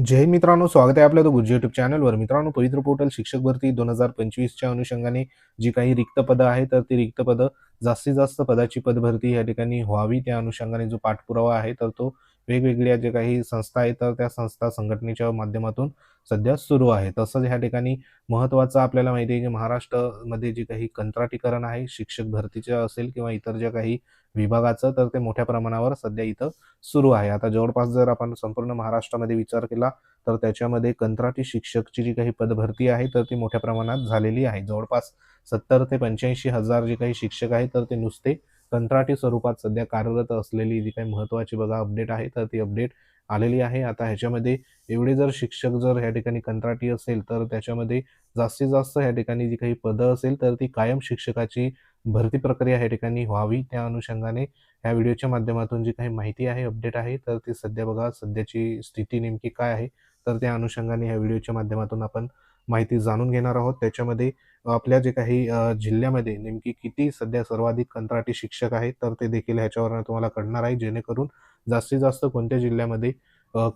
जय मित्रांनो स्वागत आहे आपल्या गुरुजी युट्यूब चॅनलवर मित्रांनो पवित्र पोर्टल शिक्षक भरती दोन हजार पंचवीसच्या अनुषंगाने जी काही रिक्त पदं आहेत तर ती रिक्त पदं जास्तीत जास्त पदाची पदभरती या ठिकाणी व्हावी त्या अनुषंगाने जो पाठपुरावा आहे तर तो वेगवेगळ्या जे काही संस्था आहेत तर त्या संस्था संघटनेच्या माध्यमातून सध्या सुरू आहे तसंच ह्या ठिकाणी महत्त्वाचं आपल्याला माहिती आहे की महाराष्ट्रामध्ये जे काही कंत्राटीकरण आहे शिक्षक भरतीचं असेल किंवा इतर ज्या काही विभागाचं तर ते मोठ्या प्रमाणावर सध्या इथं सुरू आहे. आता जवळपास जर आपण संपूर्ण महाराष्ट्रामध्ये विचार केला तर त्याच्यामध्ये कंत्राटी शिक्षकची जी काही पदभरती आहे तर ती मोठ्या प्रमाणात झालेली आहे. जवळपास सत्तर ते पंच्याऐंशी हजार जे काही शिक्षक आहेत तर ते नुसते कंत्राटी स्वरूपात सध्या कार्यरत असलेली जी काही महत्त्वाची बघा अपडेट आहे तर ती अपडेट आलेली आहे. आता ह्याच्यामध्ये एवढे जर शिक्षक जर ह्या ठिकाणी कंत्राटी असेल तर त्याच्यामध्ये जास्तीत जास्त ह्या ठिकाणी जी काही पदं असेल तर ती कायम शिक्षकाची भरती प्रक्रिया ह्या ठिकाणी व्हावी. त्या अनुषंगाने या व्हिडिओच्या माध्यमातून जी काही माहिती आहे अपडेट आहे तर ती सध्या बघा सध्याची स्थिती नेमकी काय आहे तर त्या अनुषंगाने ह्या व्हिडिओच्या माध्यमातून आपण माहिती जाणून घेणार आहोत. त्याच्यामध्ये आपल्या जे काही जिल्ह्यामध्ये नेमकी किती सध्या सर्वाधिक कंत्राटी शिक्षक आहेत तर ते देखील ह्याच्यावर तुम्हाला कळणार आहे. जेणेकरून जास्तीत जास्त कोणत्या जिल्ह्यामध्ये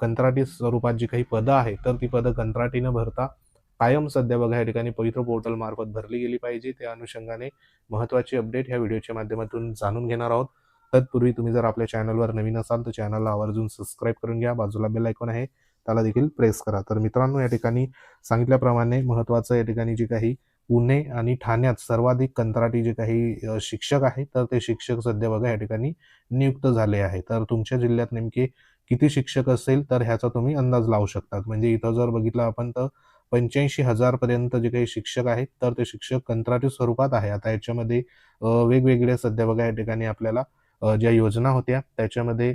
कंत्राटी स्वरूपात जी काही पदं आहेत तर ती पदं कंत्राटी न भरता कायम सध्या बघा या ठिकाणी पवित्र पोर्टल मार्फत भरली गेली पाहिजे. त्या अनुषंगाने महत्त्वाची अपडेट ह्या व्हिडिओच्या माध्यमातून जाणून घेणार आहोत. तत्पूर्वी तुम्ही जर आपल्या चॅनलवर नवीन असाल तर चॅनलला आवर्जून सबस्क्राईब करून घ्या. बाजूला बेल आयकॉन आहे. त्याला देखील प्रेस करा. तर मित्रांनो या ठिकाणी सांगितल्याप्रमाणे महत्त्वाचं या ठिकाणी जे काही पुणे आणि ठाण्यात सर्वाधिक कंत्राटी जे काही शिक्षक आहेत तर ते शिक्षक सध्या बघा या ठिकाणी नियुक्त झाले आहे. तर तुमच्या जिल्ह्यात नेमके किती शिक्षक असेल तर ह्याचा तुम्ही अंदाज लावू शकतात. म्हणजे इथं जर बघितलं आपण तर पंच्याऐंशी हजार पर्यंत जे काही शिक्षक आहेत तर ते शिक्षक कंत्राटी स्वरूपात आहे. आता याच्यामध्ये वेगवेगळे सध्या बघा या ठिकाणी आपल्याला ज्या योजना होत्या त्याच्यामध्ये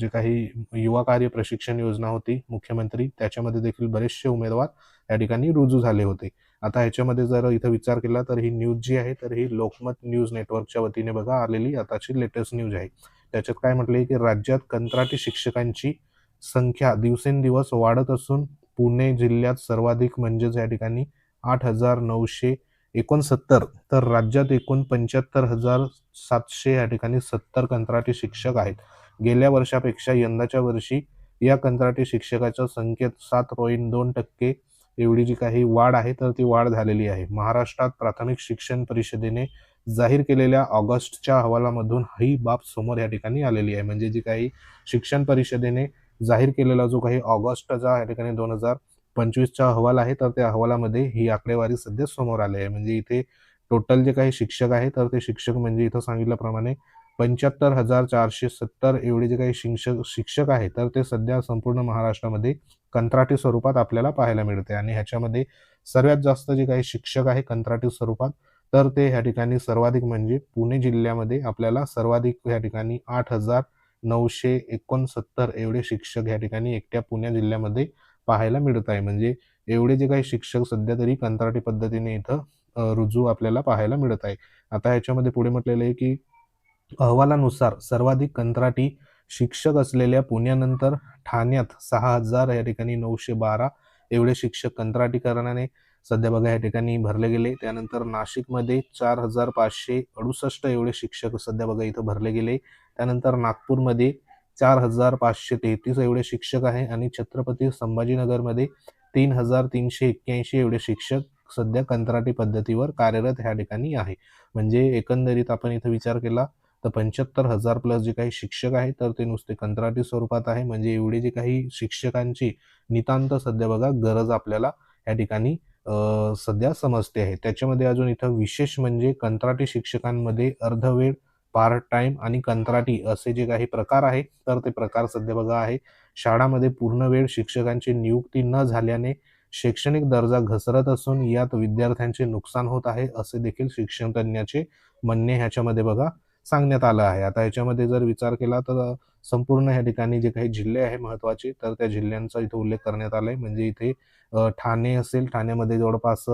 जे काही युवा कार्य प्रशिक्षण योजना होती मुख्यमंत्री त्याच्यामध्ये देखील बरेचसे उमेदवार या ठिकाणी रुजू झाले होते. आता ह्याच्यामध्ये जर इथं विचार केला तर ही न्यूज जी आहे तर ही लोकमत न्यूज नेटवर्कच्या वतीने बघा आलेली आताची लेटेस्ट न्यूज आहे. त्याच्यात काय म्हटले की राज्यात कंत्राटी शिक्षकांची संख्या दिवसेंदिवस वाढत असून पुणे जिल्ह्यात सर्वाधिक म्हणजेच या ठिकाणी आठ हजार नऊशे एकोणसत्तर तर राज्यात एकूण पंच्याहत्तर हजार सातशे या ठिकाणी सत्तर कंत्राटी शिक्षक आहेत. गेल्या वर्षापेक्षा यंदाच्या वर्षी या कंत्राटी शिक्षकाच्या संख्येत सात पॉईंट दोन टक्के एवढी जी काही वाढ आहे तर ती वाढ झालेली आहे. महाराष्ट्रात प्राथमिक शिक्षण परिषदेने जाहीर केलेल्या ऑगस्टच्या अहवालामधून ही बाब समोर या ठिकाणी आलेली आहे. म्हणजे जी काही शिक्षण परिषदेने जाहीर केलेला जो काही ऑगस्टचा या ठिकाणी दोन हजार पंचवीसचा अहवाल आहे तर त्या अहवालामध्ये ही आकडेवारी सध्या समोर आली आहे. म्हणजे इथे टोटल जे काही शिक्षक आहे तर ते शिक्षक म्हणजे इथं सांगितल्याप्रमाणे पंच्याहत्तर हजार चारशे सत्तर एवढे जे काही शिक्षक शिक्षक आहे तर ते सध्या संपूर्ण महाराष्ट्रामध्ये कंत्राटी स्वरूपात आपल्याला पाहायला मिळते. आणि ह्याच्यामध्ये सर्वात जास्त जे काही शिक्षक आहे कंत्राटी स्वरूपात तर ते ह्या ठिकाणी सर्वाधिक म्हणजे पुणे जिल्ह्यामध्ये आपल्याला सर्वाधिक ह्या ठिकाणी आठ हजार नऊशे एकोणसत्तर एवढे शिक्षक ह्या ठिकाणी एकट्या पुणे जिल्ह्यामध्ये पाहायला मिळत आहे. म्हणजे एवढे जे काही शिक्षक सध्या तरी कंत्राटी पद्धतीने इथं रुजू आपल्याला पाहायला मिळत आहे. आता ह्याच्यामध्ये पुढे म्हटलेलं आहे की अहवालानुसार सर्वाधिक कंत्राटी शिक्षक असलेल्या पुण्यानंतर ठाण्यात सहा हजार या ठिकाणी नऊशे बारा एवढे शिक्षक कंत्राटीकरणाने सध्या बघा या ठिकाणी भरले गेले. त्यानंतर नाशिकमध्ये चार हजार पाचशे अडुसष्ट एवढे शिक्षक सध्या बघा इथं भरले गेले. त्यानंतर नागपूरमध्ये चार हजार पाचशे तेहतीस एवढे शिक्षक आहे आणि छत्रपती संभाजीनगरमध्ये तीन हजार तीनशे एक्क्याऐंशी एवढे शिक्षक सध्या कंत्राटी पद्धतीवर कार्यरत ह्या ठिकाणी आहे. म्हणजे एकंदरीत आपण इथं विचार केला तर पंच्याहत्तर हजार प्लस जे काही शिक्षक आहेत तर ते नुसते कंत्राटी स्वरूपात आहे. म्हणजे एवढे जे काही शिक्षकांची नितांत सध्या बघा गरज आपल्याला या ठिकाणी सध्या समजते आहे. त्याच्यामध्ये अजून इथं विशेष म्हणजे कंत्राटी शिक्षकांमध्ये अर्धवेळ पार्ट टाइम आणि कंत्राटी असे जे काही प्रकार आहे तर ते प्रकार सध्या बघा आहे. शाळामध्ये पूर्ण वेळ शिक्षकांची नियुक्ती न झाल्याने शैक्षणिक दर्जा घसरत असून यात विद्यार्थ्यांचे नुकसान होत आहे असे देखील शिक्षण तज्ञाचे म्हणणे ह्याच्यामध्ये बघा सांगण्यात आलं आहे. आता याच्यामध्ये जर विचार केला तर संपूर्ण ह्या ठिकाणी जे काही जिल्हे आहे महत्त्वाचे तर त्या जिल्ह्यांचा इथे उल्लेख करण्यात आला आहे म्हणजे इथे ठाणे असेल ठाण्यामध्ये जवळपास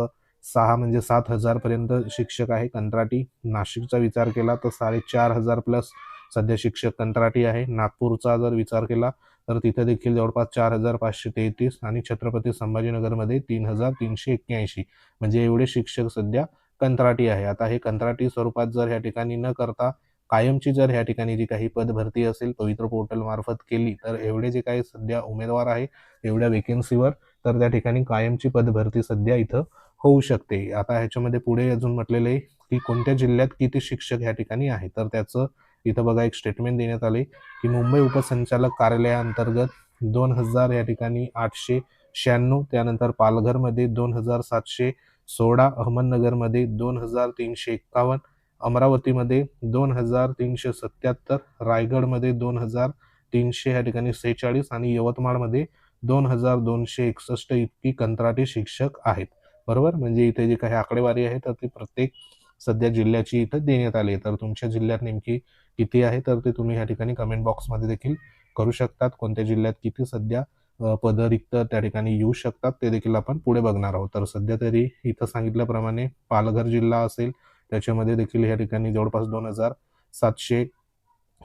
सहा म्हणजे सात हजारपर्यंत शिक्षक आहे. कंत्राटी नाशिकचा विचार केला तर साडेचार हजार प्लस सध्या शिक्षक कंत्राटी आहे. नागपूरचा जर विचार केला तर तिथे देखील जवळपास चार हजार पाचशे तेहतीस आणि छत्रपती संभाजीनगरमध्ये तीन हजार तीनशे एक्क्याऐंशी म्हणजे एवढे शिक्षक सध्या कंत्राटी आहे. आता हे कंत्राटी स्वरूपात जर ह्या ठिकाणी न करता कायमची जर ह्या ठिकाणी जी काही पदभरती असेल पवित्र पोर्टल मार्फत केली तर एवढे जे काही सध्या उमेदवार आहे एवढ्या वेकेन्सीवर तर त्या ठिकाणी कायमची पदभरती सध्या इथं होऊ शकते. आता ह्याच्यामध्ये पुढे अजून म्हटलेलं आहे की कोणत्या जिल्ह्यात किती शिक्षक ह्या ठिकाणी आहे तर त्याचं इथं बघा एक स्टेटमेंट देण्यात आले की मुंबई उपसंचालक कार्यालयाअंतर्गत दोन हजार या ठिकाणी आठशे शहाण्णव त्यानंतर पालघरमध्ये दोन हजार सातशे सोळा अहमदनगरमध्ये दोन हजार तीनशे एक्कावन्न अमरावतीमध्ये दोन हजार तीनशे सत्याहत्तर रायगडमध्ये दोन हजार तीनशे या ठिकाणी सेहेचाळीस आणि यवतमाळमध्ये दोन हजार दोनशे एकसष्ट इतकी कंत्राटी शिक्षक आहेत. बरोबर? म्हणजे इथे जे काही आकडेवारी आहे तर ती प्रत्येक सध्या जिल्ह्याची इथं देण्यात आली आहे. तर तुमच्या जिल्ह्यात नेमकी किती आहे? तर ते तुम्ही ह्या ठिकाणी कमेंट बॉक्समध्ये देखील करू शकतात. कोणत्या जिल्ह्यात किती सध्या अ, पदं रिक्त त्या ठिकाणी येऊ शकतात ते देखील आपण पुढे बघणार आहोत. तर सध्या तरी इथं सांगितल्याप्रमाणे पालघर जिल्हा असेल त्याच्यामध्ये देखील या ठिकाणी जवळपास दोन हजार सातशे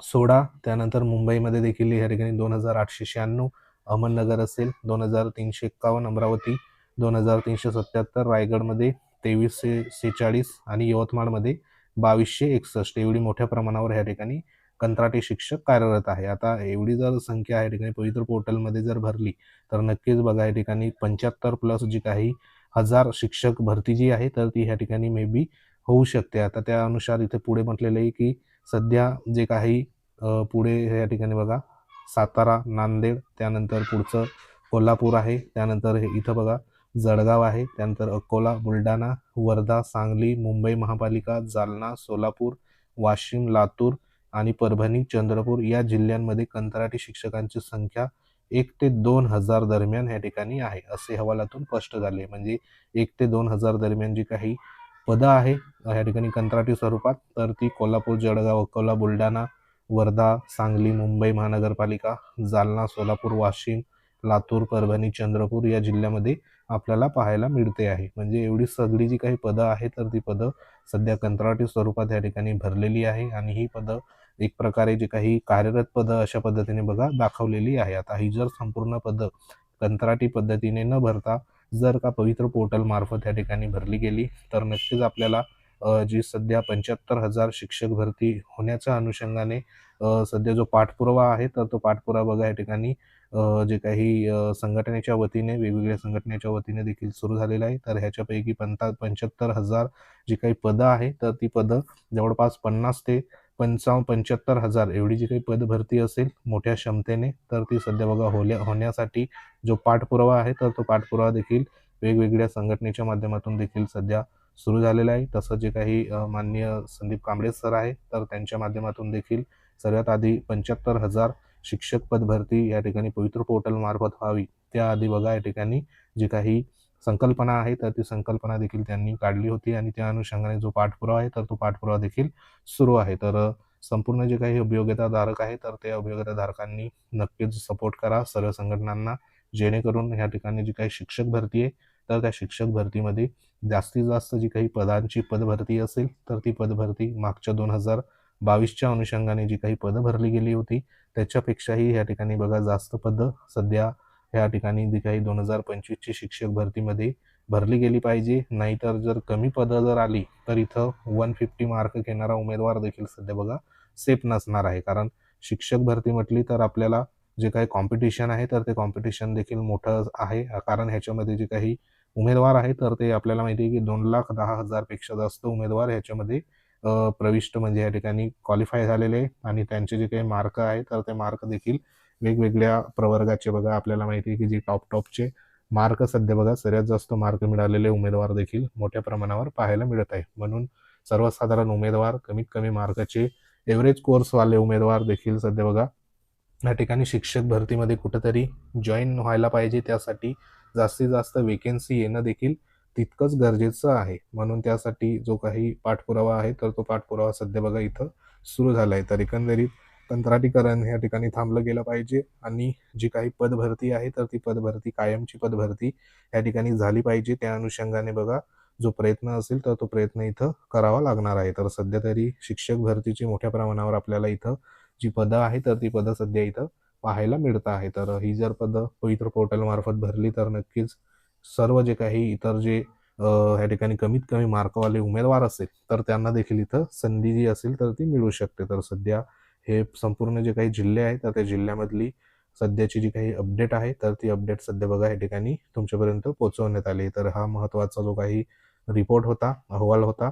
सोळा त्यानंतर मुंबईमध्ये देखील या ठिकाणी दोन हजार आठशे शहाण्णव अहमदनगर असेल दोन हजार तीनशे एक्कावन्न अमरावती दोन हजार तीनशे सत्याहत्तर रायगडमध्ये तेवीसशे सेहेचाळीस आणि यवतमाळमध्ये बावीसशे एकसष्ट एवढी मोठ्या प्रमाणावर ह्या ठिकाणी कंत्राटी शिक्षक कार्यरत आहे. आता एवढी जर संख्या या ठिकाणी पवित्र पोर्टलमध्ये जर भरली तर नक्कीच बघा या ठिकाणी पंच्याहत्तर प्लस जी काही हजार शिक्षक भरती जी आहे तर ती ह्या ठिकाणी मे बी होऊ शकते. आता त्यानुसार इथे पुढे म्हटलेलं आहे की सध्या जे काही पुढे या ठिकाणी बघा सातारा नांदेड त्यानंतर पुढचं कोल्हापूर आहे त्यानंतर हे इथं बघा जळगाव आहे. त्यानंतर अकोला बुलढाणा वर्धा सांगली मुंबई महापालिका जालना सोलापूर वाशिम लातूर आणि परभणी चंद्रपूर या जिल्ह्यांमध्ये कंत्राटी शिक्षकांची संख्या एक ते दोन हजार दरम्यान या ठिकाणी आहे असे अहवालातून स्पष्ट झाले. म्हणजे एक ते दोन हजार दरम्यान जी काही पदं आहे या ठिकाणी कंत्राटी स्वरूपात तर ती कोल्हापूर जळगाव अकोला बुलढाणा वर्धा सांगली मुंबई महानगरपालिका जालना सोलापूर वाशिम लातूर परभणी चंद्रपूर या जिल्ह्यामध्ये आपल्याला पाहायला मिळते आहे. म्हणजे एवढी सगळी जी काही पदं आहेत तर ती पदं सध्या कंत्राटी स्वरूपात या ठिकाणी भरलेली आहे. आणि ही पदं एक प्रकारे जी काही कार्यरत पदं अशा पद्धतीने बघा दाखवलेली आहे. आता ही जर संपूर्ण पदं कंत्राटी पद्धतीने न भरता जर का पवित्र पोर्टल मार्फत या ठिकाणी भरली गेली तर नक्कीच आपल्याला जी सध्या पंच्याहत्तर हजार शिक्षक भरती होण्याच्या अनुषंगाने सध्या जो पाठपुरावा आहे तर तो पाठपुरावा बघा या ठिकाणी जे काही संघटनेच्या वतीने वेगवेगळ्या संघटनेच्या वतीने देखील सुरू झालेलं आहे. तर ह्याच्यापैकी पंता पंच्याहत्तर हजार जी काही पदं आहे तर ती पदं जवळपास पन्नास ते पंचावन्न पंच्याहत्तर हजार एवढी जी काही पद भरती असेल मोठ्या क्षमतेने तर ती सध्या बघा होल्या होण्यासाठी जो पाठपुरावा आहे तर तो पाठपुरावा देखील वेगवेगळ्या संघटनेच्या माध्यमातून देखील सध्या सुरू झालेला आहे. तसं जे काही माननीय संदीप कांबळे सर आहे तर त्यांच्या माध्यमातून देखील सर्वात आधी पंच्याहत्तर हजार शिक्षक पद भरती या ठिकाणी पवित्र पोर्टल मार्फत व्हावी. त्याआधी बघा या ठिकाणी जी काही संकल्पना आहे तर ती संकल्पना देखील त्यांनी काढली होती आणि त्या अनुषंगाने जो पाठपुरावा आहे तर तो पाठपुरावा देखील सुरू आहे. तर संपूर्ण जे काही उपयोगिताधारक आहे तर त्या उपयोगिताधारकांनी नक्कीच सपोर्ट करा सर्व संघटनांना जेणेकरून ह्या ठिकाणी जी काही शिक्षक भरती आहे तर त्या शिक्षक भरतीमध्ये जास्तीत जास्त जी काही पदांची पदभरती असेल तर ती पदभरती मागच्या दोन हजार बावीसच्या अनुषंगाने जी काही पदं भरली गेली होती त्याच्यापेक्षाही या ठिकाणी बघा जास्त पदं सध्या ह्या ठिकाणी जी काही दोन हजार पंचवीसची शिक्षक भरतीमध्ये भरली गेली पाहिजे. नाहीतर जर कमी पदं जर आली तर इथं वन फिफ्टी मार्क घेणारा उमेदवार देखील सध्या बघा सेफ नसणार आहे. कारण शिक्षक भरती म्हटली तर आपल्याला जे काही कॉम्पिटिशन आहे तर ते कॉम्पिटिशन देखील मोठं आहे. कारण ह्याच्यामध्ये जे काही उमेदवार आहे तर ते आपल्याला माहिती आहे की दोन लाख दहा हजारपेक्षा जास्त उमेदवार ह्याच्यामध्ये प्रविष्ट म्हणजे या ठिकाणी क्वालिफाय झालेले आणि त्यांचे जे काही मार्क आहे तर ते मार्क देखील वेगवेगळ्या प्रवर्गाचे बघा आपल्याला माहिती आहे की जे टॉप टॉपचे मार्क सध्या बघा सर्वात जास्त मार्क मिळालेले उमेदवार देखील मोठ्या प्रमाणावर पाहायला मिळत आहे. म्हणून सर्वसाधारण उमेदवार कमीत कमी मार्काचे एव्हरेज कोर्सवाले उमेदवार देखील सध्या बघा या ठिकाणी शिक्षक भरतीमध्ये कुठंतरी जॉईन व्हायला पाहिजे. त्यासाठी जास्तीत जास्त वेकेन्सी येणं देखील तितकंच गरजेचं आहे. म्हणून त्यासाठी जो काही पाठपुरावा आहे तर तो पाठपुरावा सध्या बघा इथं सुरू झाला आहे तर एकंदरीत कंत्राटीकरण या ठिकाणी थांबलं गेलं पाहिजे आणि जी काही पदभरती आहे तर ती पदभरती कायमची पदभरती या ठिकाणी झाली पाहिजे. त्या अनुषंगाने बघा जो प्रयत्न असेल तर तो प्रयत्न इथं करावा लागणार आहे. तर सध्या तरी शिक्षक भरतीची मोठ्या प्रमाणावर आपल्याला इथं जी पदं आहे तर ती पदं सध्या इथं पाहायला मिळत आहे तर ही जर पदं पवित्र पोर्टल मार्फत भरली तर नक्कीच सर्व जे काही इतर जे ह्या ठिकाणी कमीत कमी मार्कवाले उमेदवार असेल तर त्यांना देखील इथं संधी जी असेल तर ती मिळू शकते. तर सध्या हे संपूर्ण जे काही जिल्हे आहेत तर त्या जिल्ह्यामधली सध्याची जी काही अपडेट आहे तर ती अपडेट सध्या बघा या ठिकाणी तुमच्यापर्यंत पोहोचवण्यात आली. तर हा महत्त्वाचा जो काही रिपोर्ट होता अहवाल होता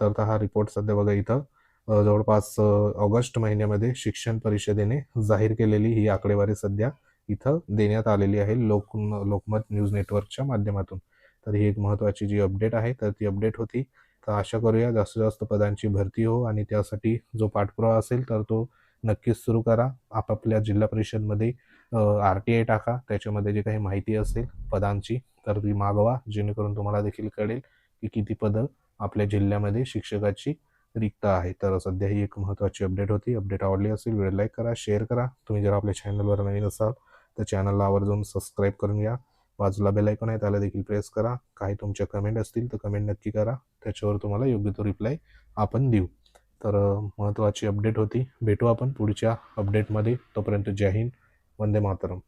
तर हा रिपोर्ट सध्या बघा इथं जवळपास ऑगस्ट महिन्यामध्ये शिक्षण परिषदेने जाहीर केलेली ही आकडेवारी सध्या इथं देण्यात आलेली आहे लोक लोकमत न्यूज नेटवर्कच्या माध्यमातून. तर ही एक महत्त्वाची जी अपडेट आहे तर ती अपडेट होती. तर आशा करूया जास्तीत जास्त पदांची भरती हो आणि त्यासाठी जो पाठपुरावा असेल तर तो नक्कीच सुरू करा. आपापल्या जिल्हा परिषदमध्ये आर टी आय टाका. त्याच्यामध्ये जी काही माहिती असेल पदांची तर ती मागवा. जेणेकरून तुम्हाला देखील कळेल की किती पदं आपल्या जिल्ह्यामध्ये शिक्षकाची रिक्त आहे. तर सध्या ही एक महत्त्वाची अपडेट होती. अपडेट आवडली असेल व्हिडिओ लाईक करा शेअर करा. तुम्ही जर आपल्या चॅनलवर नवीन असाल तर चॅनलला आवर्जून सबस्क्राईब करून घ्या. बाजूला बेल ऐकून आहे त्याला देखील प्रेस करा. काही तुमच्या कमेंट असतील तर कमेंट नक्की करा. त्याच्यावर तुम्हाला योग्य तो रिप्लाय आपण देऊ. तर महत्त्वाची अपडेट होती. भेटू आपण पुढच्या अपडेटमध्ये तोपर्यंत जय हिंद. वंदे मातरम.